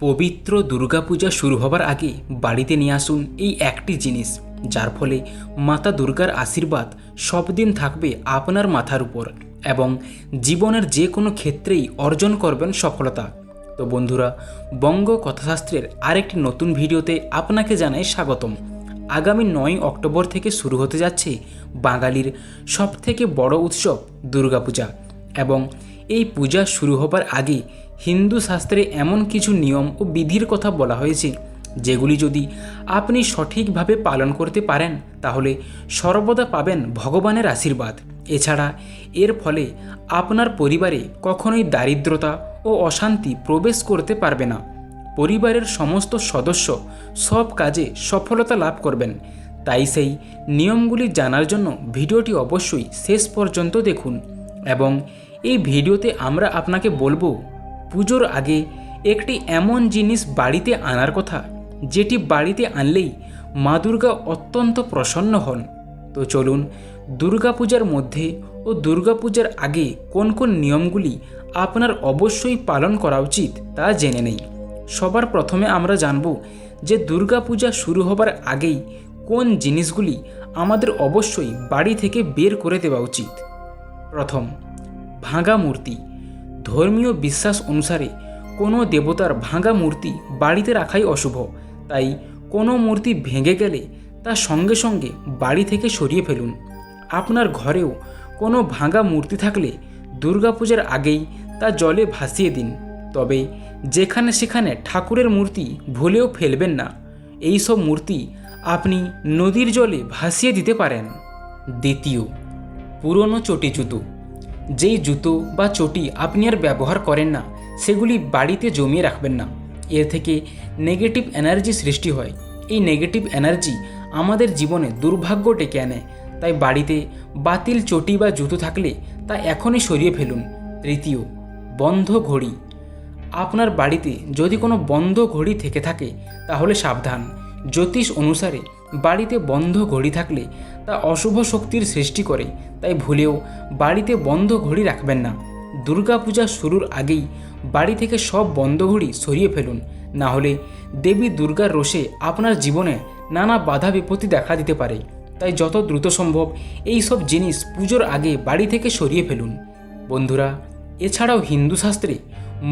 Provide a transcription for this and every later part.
পবিত্র দুর্গাপূজা শুরু হবার আগে বাড়িতে নিয়ে আসুন এই একটি জিনিস, যার ফলে মাতা দুর্গার আশীর্বাদ সব দিন থাকবে আপনার মাথার উপর এবং জীবনের যে কোনো ক্ষেত্রেই অর্জন করবেন সফলতা। তো বন্ধুরা, বঙ্গ কথাশাস্ত্রের আরেকটি নতুন ভিডিওতে আপনাকে জানাই স্বাগতম। আগামী নয় অক্টোবর থেকে শুরু হতে যাচ্ছে বাঙালির সবথেকে বড় উৎসব দুর্গাপূজা এবং এই পূজা শুরু হবার আগে হিন্দু শাস্ত্রে এমন কিছু নিয়ম ও বিধির কথা বলা হয়েছে, যেগুলি যদি আপনি সঠিকভাবে পালন করতে পারেন, তাহলে সর্বদা পাবেন ভগবানের আশীর্বাদ। এছাড়া এর ফলে আপনার পরিবারে কখনোই দারিদ্রতা ও অশান্তি প্রবেশ করতে পারবে না। পরিবারের সমস্ত সদস্য সব কাজে সফলতা লাভ করবেন। তাই সেই নিয়মগুলি জানার জন্য ভিডিওটি অবশ্যই শেষ পর্যন্ত দেখুন এবং এই ভিডিওতে আমরা আপনাকে বলব, পুজোর আগে একটি এমন জিনিস বাড়িতে আনার কথা, যেটি বাড়িতে আনলেই মা দুর্গা অত্যন্ত প্রসন্ন হন। তো চলুন, দুর্গাপূজার মধ্যে ও দুর্গাপূজার আগে কোন কোন নিয়মগুলি আপনার অবশ্যই পালন করা উচিত তা জেনে নেই। সবার প্রথমে আমরা জানব যে দুর্গাপূজা শুরু হবার আগেই কোন জিনিসগুলি আমাদের অবশ্যই বাড়ি থেকে বের করে দেওয়া উচিত। প্রথম ভাঙা মূর্তি। ধর্মীয় বিশ্বাস অনুসারে কোনো দেবতার ভাঙা মূর্তি বাড়িতে রাখাই অশুভ। তাই কোনো মূর্তি ভেঙে গেলে তা সঙ্গে সঙ্গে বাড়ি থেকে সরিয়ে ফেলুন। আপনার ঘরেও কোনো ভাঙা মূর্তি থাকলে দুর্গাপূজার আগেই তা জলে ভাসিয়ে দিন। তবে যেখানে সেখানে ঠাকুরের মূর্তি ভুলেও ফেলবেন না। এই সব মূর্তি আপনি নদীর জলে ভাসিয়ে দিতে পারেন। দ্বিতীয়, পুরনো চটি জুতো। যেই জুতো বা চটি আপনি আর ব্যবহার করেন না, সেগুলি বাড়িতে জমিয়ে রাখবেন না। এর থেকে নেগেটিভ এনার্জি সৃষ্টি হয়। এই নেগেটিভ এনার্জি আমাদের জীবনে দুর্ভাগ্য ডেকে আনে। তাই বাড়িতে বাতিল চটি বা জুতো থাকলে তা এখনই সরিয়ে ফেলুন। তৃতীয়, বন্ধ ঘড়ি। আপনার বাড়িতে যদি কোনো বন্ধ ঘড়ি থেকে থাকে, তাহলে সাবধান। জ্যোতিষ অনুসারে বাড়িতে বন্ধ ঘড়ি থাকলে তা অশুভ শক্তির সৃষ্টি করে। তাই ভুলেও বাড়িতে বন্ধ ঘড়ি রাখবেন না। দুর্গাপূজা শুরুর আগেই বাড়ি থেকে সব বন্ধ ঘড়ি সরিয়ে ফেলুন। না হলে দেবী দুর্গার রোষে আপনার জীবনে নানা বাধা বিপত্তি দেখা দিতে পারে। তাই যত দ্রুত সম্ভব এই সব জিনিস পুজোর আগে বাড়ি থেকে সরিয়ে ফেলুন। বন্ধুরা, এছাড়াও হিন্দু শাস্ত্রে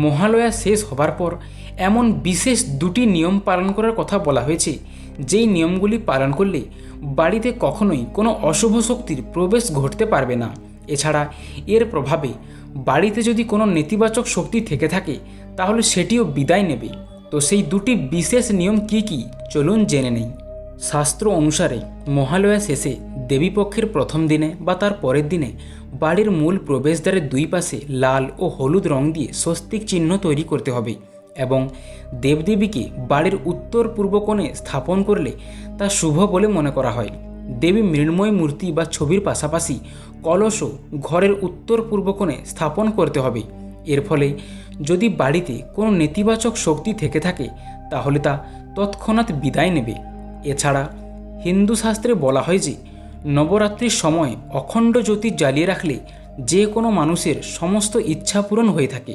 মহালয়া শেষ হবার পর এমন বিশেষ দুটি নিয়ম পালন করার কথা বলা হয়েছে, যেই নিয়মগুলি পালন করলে বাড়িতে কখনোই কোনো অশুভ শক্তির প্রবেশ ঘটতে পারবে না। এছাড়া এর প্রভাবে বাড়িতে যদি কোনো নেতিবাচক শক্তি থেকে থাকে, তাহলে সেটিও বিদায় নেবে। তো সেই দুটি বিশেষ নিয়ম কি কি, চলুন জেনে নেই। শাস্ত্র অনুসারে মহালয়া শেষে দেবীপক্ষের প্রথম দিনে বা তার পরের দিনে বাড়ির মূল প্রবেশদ্বারের দুই পাশে লাল ও হলুদ রং দিয়ে স্বস্তিক চিহ্ন তৈরি করতে হবে এবং দেবদেবীকে বাড়ির উত্তর পূর্ব কোণে স্থাপন করলে তা শুভ বলে মনে করা হয়। দেবী মৃন্ময় মূর্তি বা ছবির পাশাপাশি কলসও ঘরের উত্তর পূর্ব কোণে স্থাপন করতে হবে। এর ফলে যদি বাড়িতে কোনো নেতিবাচক শক্তি থেকে থাকে, তাহলে তা তৎক্ষণাৎ বিদায় নেবে। এছাড়া হিন্দু শাস্ত্রে বলা হয় যে নবরাত্রির সময় অখণ্ড জ্যোতি জ্বালিয়ে রাখলে যে কোনো মানুষের সমস্ত ইচ্ছা পূরণ হয়ে থাকে।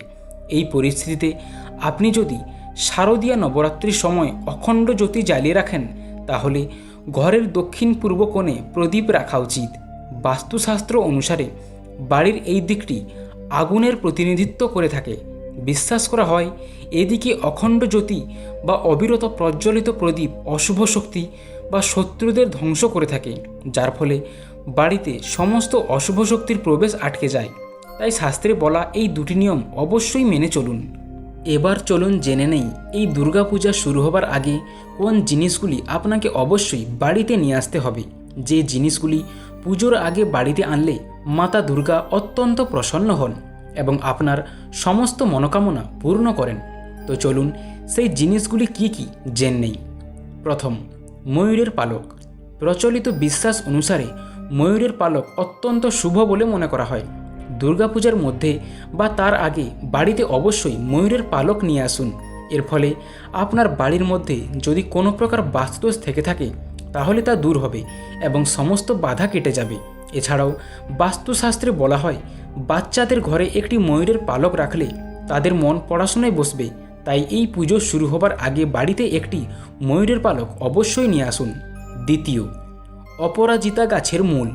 এই পরিস্থিতিতে আপনি যদি শারদীয়া নবরাত্রির সময় অখণ্ড জ্যোতি জ্বালিয়ে রাখেন, তাহলে ঘরের দক্ষিণ পূর্ব কোণে প্রদীপ রাখা উচিত। বাস্তুশাস্ত্র অনুসারে বাড়ির এই দিকটি আগুনের প্রতিনিধিত্ব করে থাকে। বিশ্বাস করা হয়, এদিকে অখণ্ড জ্যোতি বা অবিরত প্রজ্বলিত প্রদীপ অশুভ শক্তি বা শত্রুদের ধ্বংস করে থাকে, যার ফলে বাড়িতে সমস্ত অশুভ শক্তির প্রবেশ আটকে যায়। তাই শাস্ত্রে বলা এই দুটি নিয়ম অবশ্যই মেনে চলুন। এবার চলুন জেনে নেই এই দুর্গাপূজা শুরু হবার আগে কোন জিনিসগুলি আপনাকে অবশ্যই বাড়িতে নিয়ে আসতে হবে। যে জিনিসগুলি পুজোর আগে বাড়িতে আনলে মাতা দুর্গা অত্যন্ত প্রসন্ন হন এবং আপনার সমস্ত মনোকামনা পূর্ণ করেন। তো চলুন সেই জিনিসগুলি কি কি জেন নেই। প্রথম ময়ূরের পালক। প্রচলিত বিশ্বাস অনুসারে ময়ূরের পালক অত্যন্ত শুভ বলে মনে করা হয়। দুর্গাপূজার মধ্যে বা তার আগে বাড়িতে অবশ্যই ময়ূরের পালক নিয়ে আসুন। এর ফলে আপনার বাড়ির মধ্যে যদি কোনো প্রকার বাস্তুদোষ থেকে থাকে, তাহলে তা দূর হবে এবং সমস্ত বাধা কেটে যাবে। এছাড়াও বাস্তুশাস্ত্রে বলা হয়, বাচ্চাদের ঘরে একটি ময়ূরের পালক রাখলে তাদের মন পড়াশোনায় বসবে তাই এই পুজো শুরু হবার আগে বাড়িতে একটি ময়ূরের পালক অবশ্যই নিয়ে আসুন। দ্বিতীয়, অপরাজিতা গাছের মূল।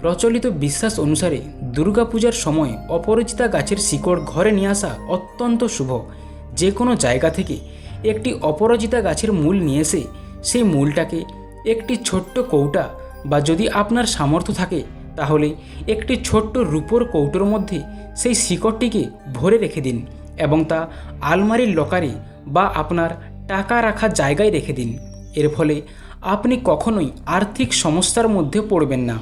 প্রচলিত বিশ্বাস অনুসারে দুর্গাপূজার সময় অপরাজিতা গাছের শিকড় ঘরে নিয়ে আসা অত্যন্ত শুভ। যে কোনো জায়গা থেকে একটি অপরাজিতা গাছের মূল নিয়ে এসে সেই মূলটাকে একটি ছোট্ট কৌটা বা যদি আপনার সামর্থ্য থাকে, তাহলে একটি ছোট্ট রূপোর কৌটোর মধ্যে সেই শিকড়টিকে ভরে রেখে দিন। এবং তা আলমারির লকারে বা আপনার টাকা রাখার জায়গায় রেখে দিন। এর ফলে আপনি কখনোই আর্থিক সমস্যার মধ্যে পড়বেন না।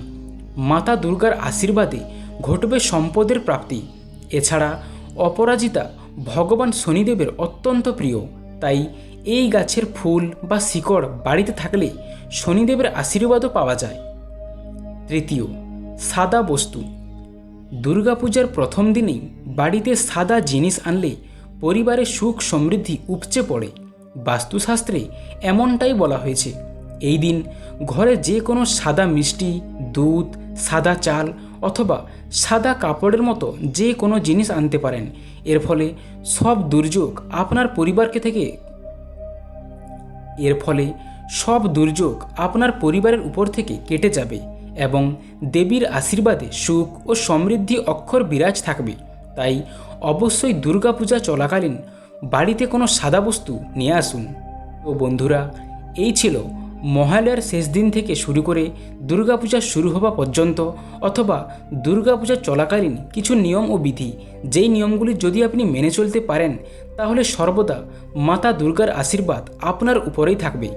মাতা দুর্গার আশীর্বাদে ঘটবে সম্পদের প্রাপ্তি। এছাড়া অপরাজিতা ভগবান শনিদেবের অত্যন্ত প্রিয়। তাই এই গাছের ফুল বা শিকড় বাড়িতে থাকলে শনিদেবের আশীর্বাদও পাওয়া যায়। তৃতীয়, সাদা বস্তু। দুর্গাপূজার প্রথম দিনেই বাড়িতে সাদা জিনিস আনলে পরিবারে সুখ সমৃদ্ধি উপচে পড়ে। বাস্তুশাস্ত্রে এমনটাই বলা হয়েছে। এই দিন ঘরে যে কোনো সাদা মিষ্টি, দুধ, সাদা চাল অথবা সাদা কাপড়ের মতো যে কোনো জিনিস আনতে পারেন। এর ফলে সব দুর্যোগ আপনার পরিবারকে থেকে এর ফলে সব দুর্যোগ আপনার পরিবারের উপর থেকে কেটে যাবে। এবং দেবীর আশীর্বাদে সুখ ও সমৃদ্ধি অক্ষর বিরাজ থাকবে। তাই অবশ্যই দুর্গাপূজা চলাকালীন বাড়িতে কোনো সাদা বস্তু নিয়ে আসুন। তো বন্ধুরা, এই ছিল মহালয়ার শেষ দিন থেকে শুরু করে দুর্গাপূজা শুরু হওয়া পর্যন্ত অথবা দুর্গাপূজা চলাকালীন কিছু নিয়ম ও বিধি। যেই নিয়মগুলি যদি আপনি মেনে চলতে পারেন, তাহলে সর্বদা মাতা দুর্গার আশীর্বাদ আপনার উপরেই থাকবে।